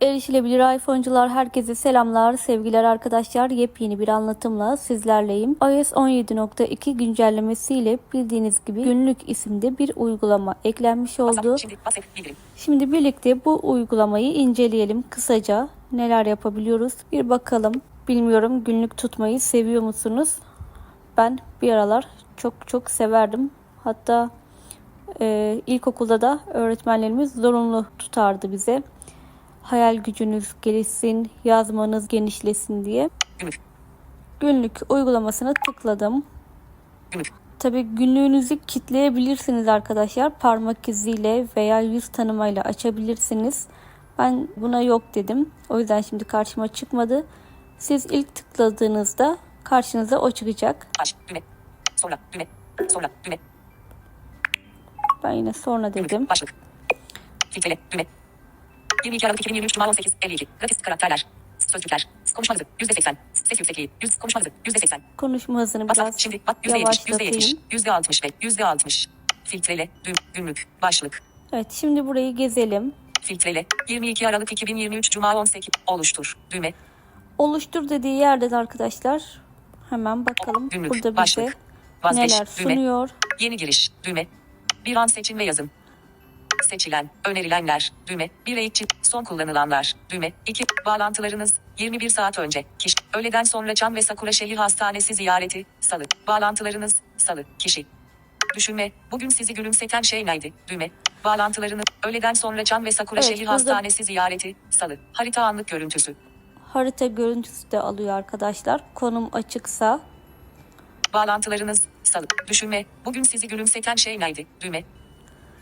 Erişilebilir iPhone'cular herkese selamlar, sevgiler arkadaşlar. Yepyeni bir anlatımla sizlerleyim. iOS 17.2 güncellemesiyle bildiğiniz gibi günlük isimde bir uygulama eklenmiş oldu. Şimdi birlikte bu uygulamayı inceleyelim kısaca. Neler yapabiliyoruz bir bakalım. Bilmiyorum günlük tutmayı seviyor musunuz? Ben bir aralar çok çok severdim. Hatta e, ilkokulda da öğretmenlerimiz zorunlu tutardı bize. Hayal gücünüz gelişsin, yazmanız genişlesin diye. Günlük. Günlük uygulamasına tıkladım. Günlük. Tabii günlüğünüzü kitleyebilirsiniz arkadaşlar. Parmak iziyle veya yüz tanımayla açabilirsiniz. Ben buna yok dedim. O yüzden şimdi karşıma çıkmadı. Siz ilk tıkladığınızda karşınıza o çıkacak. Aç. Düğme. Sonra. Düğme. Sonra. Düğme. Ben yine sonra dedim. Başlık. Filtrele. Düğme. 22 Aralık 2023 Cuma 18 52. Gratis karakterler. Sözcükler. Konuşma hızı. %80. Ses yüksekliği. Yüz, konuşma hızı. %80. Konuşma hızını WhatsApp. biraz Şimdi. Bak. %70. %70. yavaşlatayım. %60 ve %60. Filtrele. Düğüm. Günlük. Başlık. Evet şimdi burayı gezelim. Filtrele. 22 Aralık 2023 Cuma 18. Oluştur. Düğme. Oluştur dediği yerden arkadaşlar hemen bakalım. Günlük. Burada bize Başlık. Vazgeç. neler Düğme. sunuyor. Yeni giriş. Düğme. Bir an seçin ve yazın. Seçilen, önerilenler, düğme, bir eğitim, son kullanılanlar, düğme, 2, bağlantılarınız, 21 saat önce, kişi, öğleden sonra Çam ve Sakura Şehir Hastanesi ziyareti, salı, bağlantılarınız, salı, kişi. Düşünme, bugün sizi gülümseten şey neydi, düğme, bağlantılarınız, öğleden sonra Çam ve Sakura Evet, Şehir burada- Hastanesi ziyareti, salı, harita anlık görüntüsü, Harita görüntüsü de alıyor arkadaşlar. Konum açıksa bağlantılarınız, salı, düşünme, bugün sizi gülümseten şey neydi, düğme,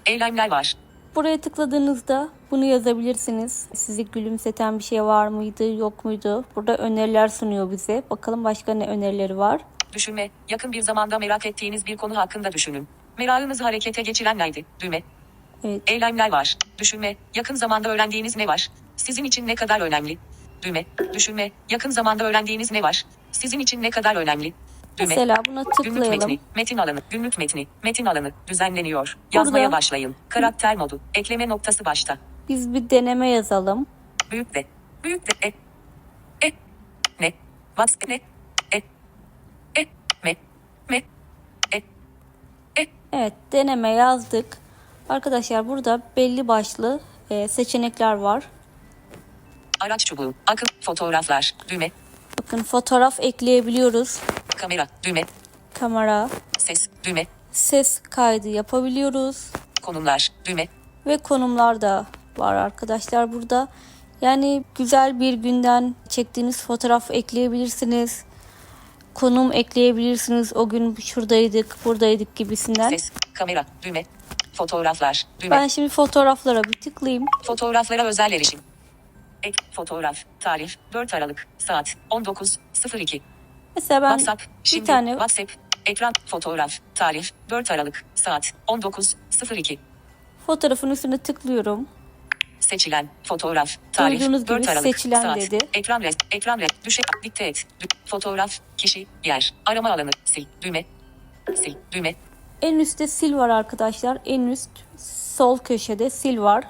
eylemler var, Buraya tıkladığınızda bunu yazabilirsiniz. Sizi gülümseten bir şey var mıydı, yok muydu? Burada öneriler sunuyor bize. Bakalım başka ne önerileri var. Düşünme, yakın bir zamanda merak ettiğiniz bir konu hakkında düşünün. Merakınızı harekete geçiren neydi? Düğme. Evet, Eylemler var. Düşünme, yakın zamanda öğrendiğiniz ne var? Sizin için ne kadar önemli? Düğme. Düşünme, yakın zamanda öğrendiğiniz ne var? Sizin için ne kadar önemli? Düğme. mesela buna Günlük tıklayalım. metni, metin alanı, günlük metni, metin alanı, düzenleniyor. Yazmaya Burada- başlayın. Karakter modu, ekleme noktası başta. Biz bir deneme yazalım. Büyük de, büyük de, e, e, ne, what's ne, e, e, me, me, e, e, Evet, deneme yazdık. Arkadaşlar burada belli başlı e, seçenekler var. Araç çubuğu, akıl, fotoğraflar, düğme, Bakın fotoğraf ekleyebiliyoruz. Kamera, düğme, Kamera, ses, düğme, ses kaydı yapabiliyoruz. konumlar, düğme, ve konumlar da var arkadaşlar burada. Yani güzel bir günden çektiğiniz fotoğraf ekleyebilirsiniz. Konum ekleyebilirsiniz. O gün şuradaydık, buradaydık gibisinden. ses, kamera, düğme, fotoğraflar, düğme, Ben şimdi fotoğraflara bir tıklayayım. fotoğraflara özel erişim. Ek, fotoğraf, tarih, 4 Aralık, saat, 19.02. Mesela ben WhatsApp, şimdi, bir tane WhatsApp, ekran, fotoğraf, tarih, 4 Aralık, saat, 19.02. fotoğrafın üstüne tıklıyorum. Seçilen, fotoğraf, tarih, Duyduğunuz gibi 4 Aralık, seçilen saat, dedi. ekran res, ekran res, düşe, dikte et, fotoğraf, kişi, yer, arama alanı, sil, düğme, sil, düğme, En üstte sil var arkadaşlar. En üst sol köşede sil var.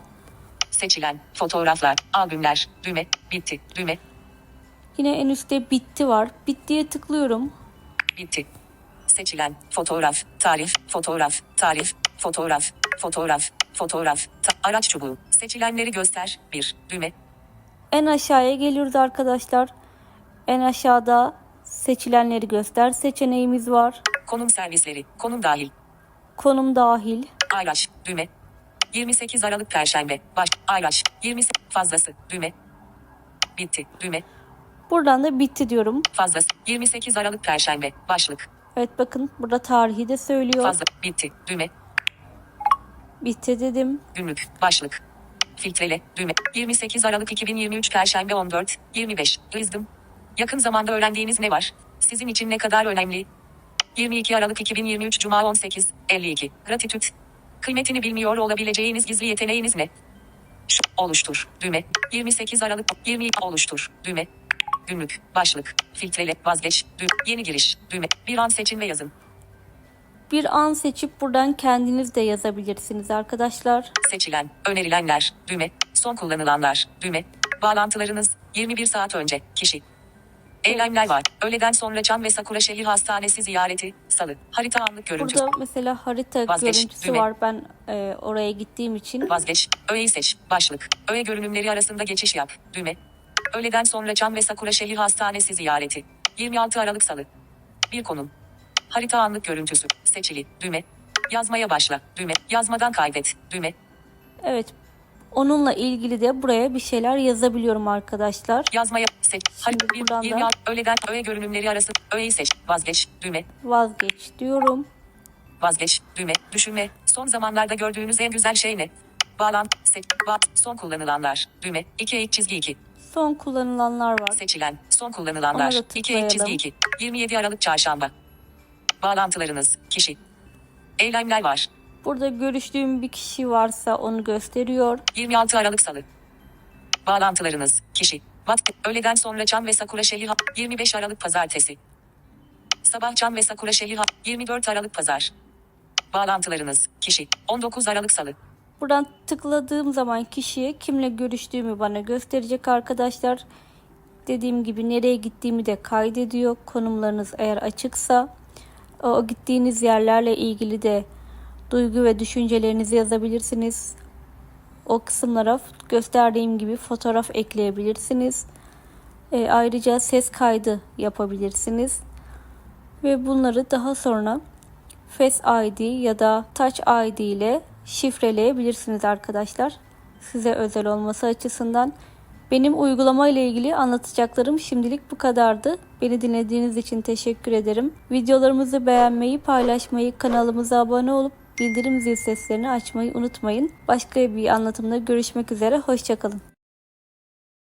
seçilen, fotoğraflar, albümler, düğme, bitti, düğme, Yine en üstte bitti var. Bittiye tıklıyorum. bitti. Seçilen, fotoğraf, tarih, fotoğraf, tarih, fotoğraf, fotoğraf, fotoğraf, ta- araç çubuğu, seçilenleri göster, bir, düğme, En aşağıya geliyoruz arkadaşlar. En aşağıda seçilenleri göster seçeneğimiz var. konum servisleri, konum dahil, Konum dahil. ayraç, düğme, 28 Aralık Perşembe, baş, ayraç, 20 fazlası, düğme, bitti, düğme, Buradan da bitti diyorum. fazlası, 28 Aralık Perşembe, başlık, Evet bakın burada tarihi de söylüyor. fazla, bitti, düğme, Bitti dedim. Günlük. Başlık. Filtrele. Düğme. 28 Aralık 2023 Perşembe 14. 25. Wisdom. Yakın zamanda öğrendiğiniz ne var? Sizin için ne kadar önemli? 22 Aralık 2023 Cuma 18. 52. Gratitude. Kıymetini bilmiyor olabileceğiniz gizli yeteneğiniz ne? Şu, oluştur. Düğme. 28 Aralık 20 oluştur. Düğme. Günlük. Başlık. Filtrele. Vazgeç. Düğme. Yeni giriş. Düğme. Bir an seçin ve yazın. Bir an seçip buradan kendiniz de yazabilirsiniz arkadaşlar. Seçilen, önerilenler, düğme, son kullanılanlar, düğme, Bağlantılarınız 21 saat önce. Kişi. Eylemler var. Öğleden sonra Çam ve Sakura Şehir Hastanesi ziyareti. Salı. Harita anlık görüntüsü. Burada mesela harita Vazgeç, görüntüsü düğme. var. Ben e, oraya gittiğim için Vazgeç. Öğeyi seç. Başlık. Öğe görünümleri arasında geçiş yap. Düğme. Öğleden sonra Çam ve Sakura Şehir Hastanesi ziyareti. 26 Aralık Salı. Bir konum. Harita anlık görüntüsü. Seçili. Düğme. Yazmaya başla. Düğme. Yazmadan kaydet. Düğme. evet onunla ilgili de buraya bir şeyler yazabiliyorum arkadaşlar. Yazmaya seç. Şimdi buradan da- 26 öğleden öğe görünümleri arası. Öğeyi seç. Vazgeç. Düğme. Vazgeç diyorum. Vazgeç. Düğme. Düşünme. Son zamanlarda gördüğünüz en güzel şey ne? Bağlan. Seç. Ba son kullanılanlar. Düğme. 2 eğik çizgi 2. Son kullanılanlar var. Seçilen. Son Ona kullanılanlar. da 2 eğik çizgi tıklayalım. 2. 27 Aralık Çarşamba. Bağlantılarınız. Kişi. Eylemler var. Burada görüştüğüm bir kişi varsa onu gösteriyor. 26 Aralık Salı. Bağlantılarınız. Kişi. Vakti. Öğleden sonra Çam ve Sakura Şehir Ha- 25 Aralık Pazartesi. Sabah Çam ve Sakura Şehir Ha- 24 Aralık Pazar. Bağlantılarınız. Kişi. 19 Aralık Salı. Buradan tıkladığım zaman kişiye kimle görüştüğümü bana gösterecek arkadaşlar. Dediğim gibi nereye gittiğimi de kaydediyor. Konumlarınız eğer açıksa o gittiğiniz yerlerle ilgili de duygu ve düşüncelerinizi yazabilirsiniz. O kısımlara gösterdiğim gibi fotoğraf ekleyebilirsiniz. E, ayrıca ses kaydı yapabilirsiniz. Ve bunları daha sonra Face ID ya da Touch ID ile şifreleyebilirsiniz arkadaşlar. Size özel olması açısından. Benim uygulama ile ilgili anlatacaklarım şimdilik bu kadardı. Beni dinlediğiniz için teşekkür ederim. Videolarımızı beğenmeyi, paylaşmayı, kanalımıza abone olup bildirim zil seslerini açmayı unutmayın. Başka bir anlatımda görüşmek üzere. Hoşçakalın.